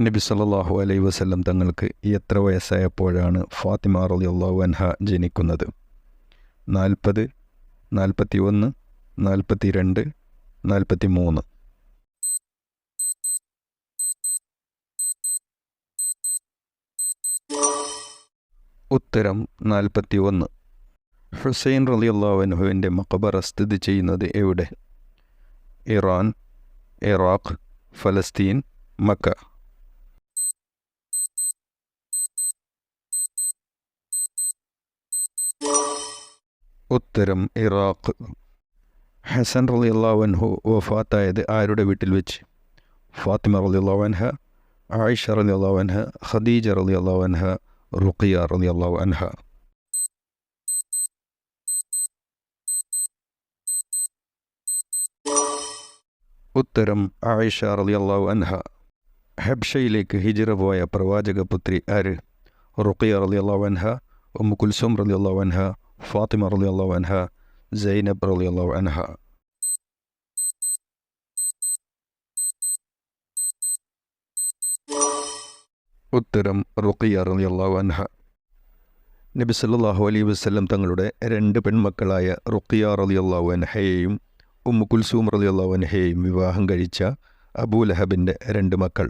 നബി സല്ലാഹു അലൈ വസ്ലം തങ്ങൾക്ക് എത്ര വയസ്സായപ്പോഴാണ് ഫാത്തിമ റളിയല്ലാഹു അൻഹ ജനിക്കുന്നത്? നാൽപ്പത് നാൽപ്പത്തി ഒന്ന് നാൽപ്പത്തി രണ്ട് നാൽപ്പത്തി മൂന്ന് ഉത്തരം നാൽപ്പത്തി ഒന്ന് ഹുസൈൻ റളിയല്ലാഹു അൻഹുവിന്റെ മക്കബറ സ്ഥിതി ചെയ്യുന്നത് എവിടെ? ഇറാൻ ഇറാഖ് ഫലസ്തീൻ മക്ക. ഉത്തരം ഇറാഖ്. ഹസൻ റലി അൻഹു വഫാത്തായത് ആരുടെ വീട്ടിൽ വെച്ച്? ഫാത്തിമ റലി അൻഹ ആയിഷ റലി അൻഹ ഖദീജ റലി അൻഹ റുഖിയ റളിയല്ലാഹു അൻഹ. ഉത്തരം ആയിഷ റളിയല്ലാഹു അൻഹ. ഹബ്ഷയിലേക്ക് ഹിജിറ പോയ പ്രവാചകപുത്രി ആര്? റുഖിയ റളിയല്ലാഹു അൻഹ ഉമ്മു കുൽസോം റളിയല്ലാഹു അൻഹ ഫാത്തിമ റളിയല്ലാഹു അൻഹ സൈനബ് റളിയല്ലാഹു അൻഹ ഉത്തരം റുഖിയ റളിയല്ലാഹു അൻഹ നബി സല്ലല്ലാഹു അലൈഹി വസല്ലം തങ്ങളുടെ രണ്ട് പെൺമക്കളായ റുഖിയ റളിയല്ലാഹു അൻഹയെയും ഉമ്മു കുൽസൂം റളിയല്ലാഹു അൻഹയെയും വിവാഹം കഴിച്ച അബൂലഹബിന്റെ രണ്ട് മക്കൾ.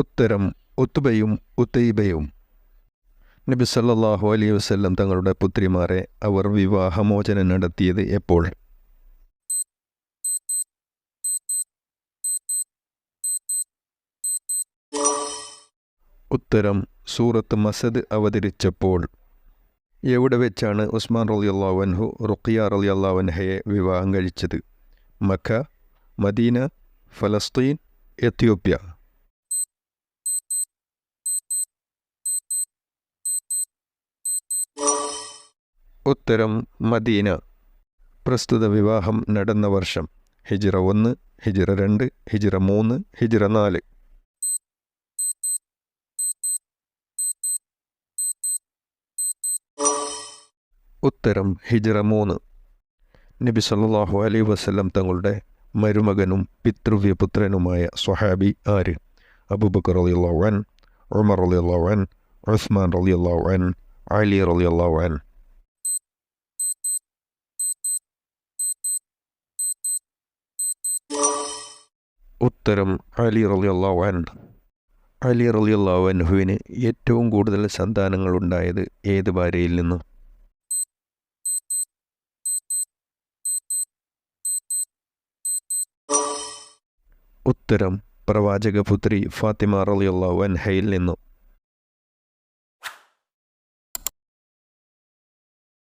ഉത്തരം ഉത്തുബയും ഉത്തൈബയും. നബി സല്ലാഹു അലൈ വസല്ലം തങ്ങളുടെ പുത്രിമാരെ അവർ വിവാഹമോചനം നടത്തിയത് എപ്പോൾ? ഉത്തരം സൂറത്ത് മസദ് അവതരിച്ചപ്പോൾ. എവിടെ വെച്ചാണ് ഉസ്മാൻ റളിയല്ലാഹു അൻഹു റുഖിയ റളിയല്ലാഹു അൻഹയെ വിവാഹം കഴിച്ചത്? മക്ക മദീന ഫലസ്തീൻ എത്യോപ്യ. ഉത്തരം മദീന. പ്രസ്തുത വിവാഹം നടന്ന വർഷം. ഹിജിറ ഒന്ന് ഹിജിറ രണ്ട് ഹിജിറ മൂന്ന് ഹിജിറ നാല്. ഉത്തരം ഹിജിറ മൂന്ന്. നബി സല്ലാഹു അലൈഹി വസ്ലം തങ്ങളുടെ മരുമകനും പിതൃവ്യപുത്രനുമായ സ്വഹാബി ആര്? അബൂബക്കർ അൻ ഉമർ അൻ ഉസ്മാൻ അൻ അലി റളിയല്ലാഹു ഉത്തരം അലി റളിയല്ലാഹു അൻഹു. അലി റളിയല്ലാഹു അൻഹുവിന് ഏറ്റവും കൂടുതൽ സന്താനങ്ങൾ ഉണ്ടായത് ഏത് ഭാര്യയിൽ നിന്നും? ഉത്തരം പ്രവാചകപുത്രി ഫാത്തിമ റളിയല്ലാഹു അൻഹയിൽ നിന്നും.